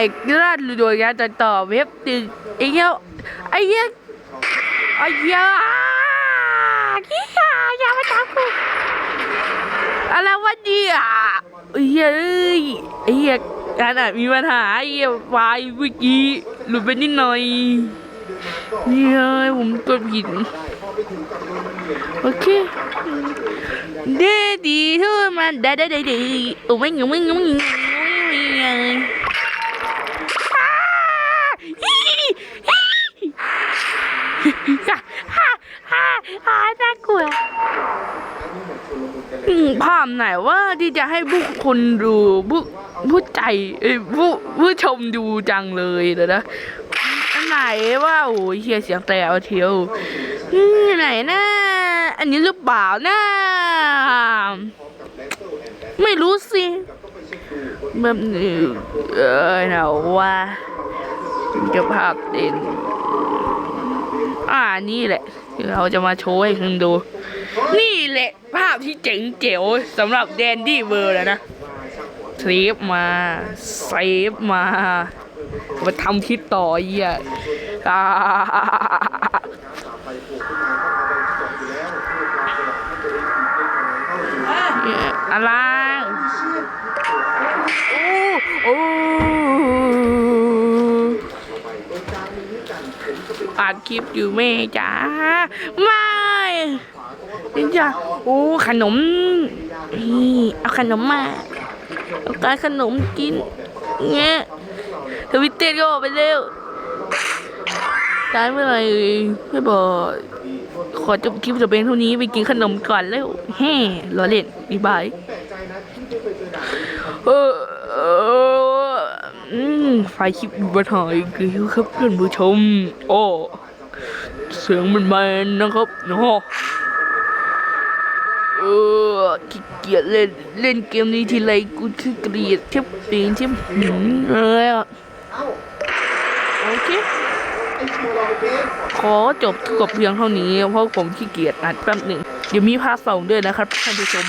อ้ร้านโดยการต่อเว็บตึกไอ้เหี้ยไอ้เหี้ยไอ้เหี้ยขี้ขายามาจับกูอะไรวะเนี่ยไอ้เหี้ยไอ้เหี้ยการอะมีปัญหาไอ้เหี้ยวายเมื่อกี้หลุดไปนิดหน่อยนี่เอ้ยผมกดผิดโอเคเดดีเท่ามันได้ได้ได้ดีโอ้ไม่งไม่งไม่งไม่งง ฮ่าฮ่าฮ่าฮ่าน่ากลัวภาพไหนว่าที่จะให้ผู้คนดูผู้ผู้ใจเอ้ยผู้ผู้ชมดูจังเลยเดี๋ยวนะอันไหนว่าโอ้ยเฮียเสียงแต่เอาเทียวไหนนะอันนี้หรือเปล่านะไม่รู้สิแบบนี้เออนะว่าจะภาพเด่น อ่านี่แหละ เราจะมาโชว์ให้คุณดู นี่แหละ ภาพที่เจ๋งเจ๋วสำหรับแดนดี้เวอร์แล้วนะเซฟมาเซฟมามาทำคลิปต่อเยี่ยอะไรโอ้โอ้ อัดคลิปอยู่แม่จ๋าไม่จ้ะโอ้ขนมนี่เอาขนมมาเอาการขนมกินเงี้ยทวิตเตอร์ก็ออกไปเร็วตายเมื่อไหร่ไม่บอกขอจบคลิปจะเป็นเท่านี้ไปกินขนมก่อนแล้วแฮ่ล้อเล่นบ๊ายบายเออ ไฟคลิปอยู่บนหอยคือครับเพื่อนผู้ชม โอ้เสียงมันแมนนะครับเนาะเออขี้เกียจเล่นเล่นเกมนี้ทีไรกูขี้เกียจเทียบปีนเทียบหืมเลยอะโอเคขอจบกับเพียงเท่านี้เพราะผมขี้เกียจอัดแป๊บหนึ่งเดี๋ยวมีภาสองด้วยนะครับท่านผู้ชม